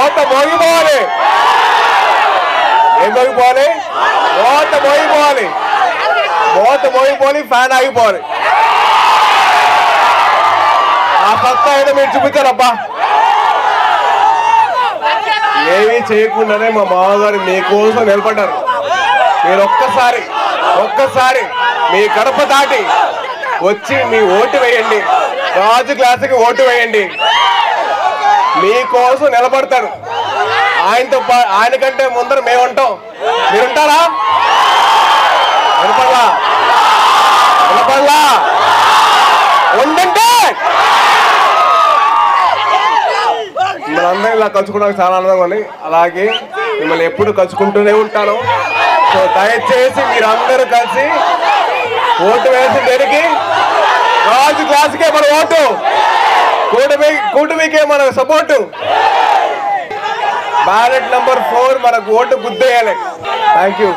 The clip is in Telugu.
ఓత మోగిపోవాలి ఏం మోగిపోవాలి ఓత మోగిపోవాలి ఓత మోగిపోవాలి ఫ్యాన్ ఆగిపోవాలి ఆ పక్క ఏదో మీరు చూపించారబ్బా. ఏమీ చేయకుండానే మా మామగారు మీకోసం నిలబడ్డారు. మీరు ఒక్కసారి ఒక్కసారి మీ కడప దాటి వచ్చి మీ ఓటు వేయండి. రాజు క్లాసుకి ఓటు వేయండి. మీకోసం నిలబడతాడు. ఆయనతో పా- ఆయన కంటే ముందర మేము ఉంటాం మీరు ఉంటారా వినపడలా? వినపడలా? ఉండంటే మనందరం ఇలా కలుసుకోవడానికి చాలా ఆనందంగా ఉంది. అలాగే మిమ్మల్ని ఎప్పుడు కలుసుకుంటూనే ఉంటాను. సో దయచేసి మీరందరూ కలిసి ఓటు వేసి దేనికి? రాజు క్లాసుకే మన ఓటు. కూటమికే మన సపోర్టు. బ్యాలెట్ నంబర్ ఫోర్ మనకు ఓటు గుద్దేయాలి. Thank you